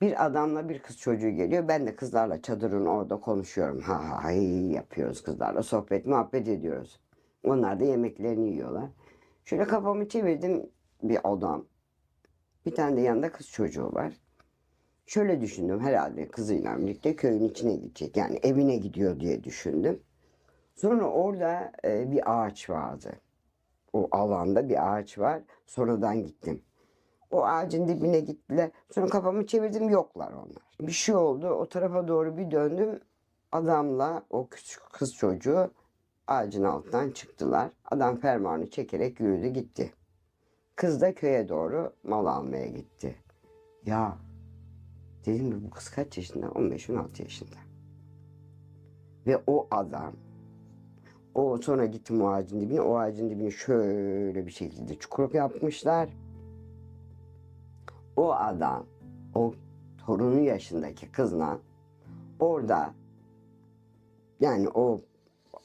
Bir adamla bir kız çocuğu geliyor. Ben de kızlarla çadırın orada konuşuyorum. Ha ha hay yapıyoruz kızlarla. Sohbet muhabbet ediyoruz. Onlar da yemeklerini yiyorlar. Şöyle kafamı çevirdim bir odam. Bir tane de yanında kız çocuğu var. Şöyle düşündüm herhalde kızıyla birlikte köyün içine gidecek. Yani evine gidiyor diye düşündüm. Sonra orada e, bir ağaç vardı. O alanda bir ağaç var. Sonradan gittim. O ağacın dibine gittiler. Sonra kafamı çevirdim yoklar onlar. Bir şey oldu. O tarafa doğru bir döndüm. Adamla o küçük kız çocuğu ağacın altından çıktılar. Adam fermuarını çekerek yürüdü gitti. Kız da köye doğru mal almaya gitti. Ya dedim ki bu kız kaç yaşında? 15-16 yaşında. Ve o adam o sonra gittim o ağacın dibine. O ağacın dibine şöyle bir şekilde çukur yapmışlar. O adam, o torunu yaşındaki kızla orada yani o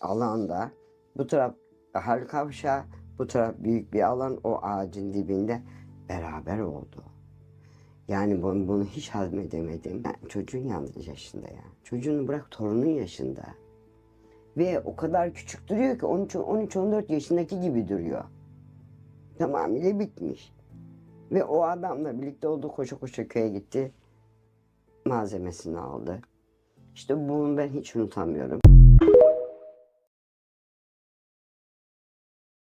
alanda bu taraf Bahar Kavşağı, bu taraf büyük bir alan o ağacın dibinde beraber oldu. Yani bunu, bunu hiç hazmedemedim. Yani çocuğun yalnız yaşında ya. Çocuğunu bırak torunun yaşında. Ve o kadar küçük duruyor ki 13-14 yaşındaki gibi duruyor. Tamamıyla bitmiş. Ve o adamla birlikte oldu koşa koşa köye gitti. Malzemesini aldı. İşte bunu ben hiç unutamıyorum.